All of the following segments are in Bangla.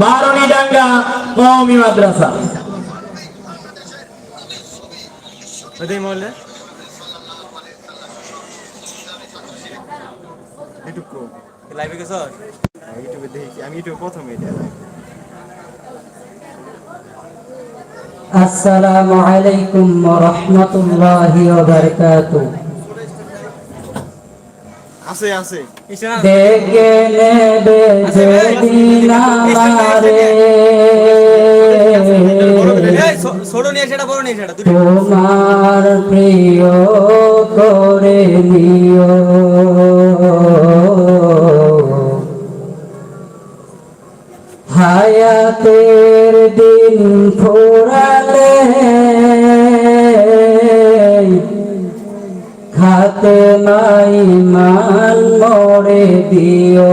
বারণীডাঙ্গা কওমি মাদ্রাসা। ওদের মহলে? ইউটিউব কো লাইভে গেছ ইউটিউবে দেখি আমি ইউটিউবে প্রথম এটা। আসসালামু আলাইকুম ওয়া রাহমাতুল্লাহি ওয়া বারাকাতুহু। আছে আছে। দেখে নেবে তোমার প্রিয় করে নিও। হায়াতের দিন ফোরালে খাতে নাই মান মরে দিও।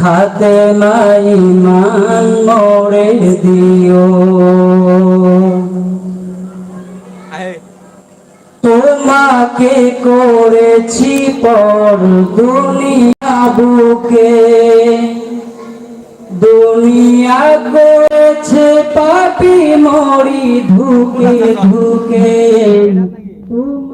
খাতে নাই মান মোরে দিও। তোমাকে করেছি পর দুনিয়া বুকে। দুনিয়া করেছে পাপি মরি ঢুকে তুমি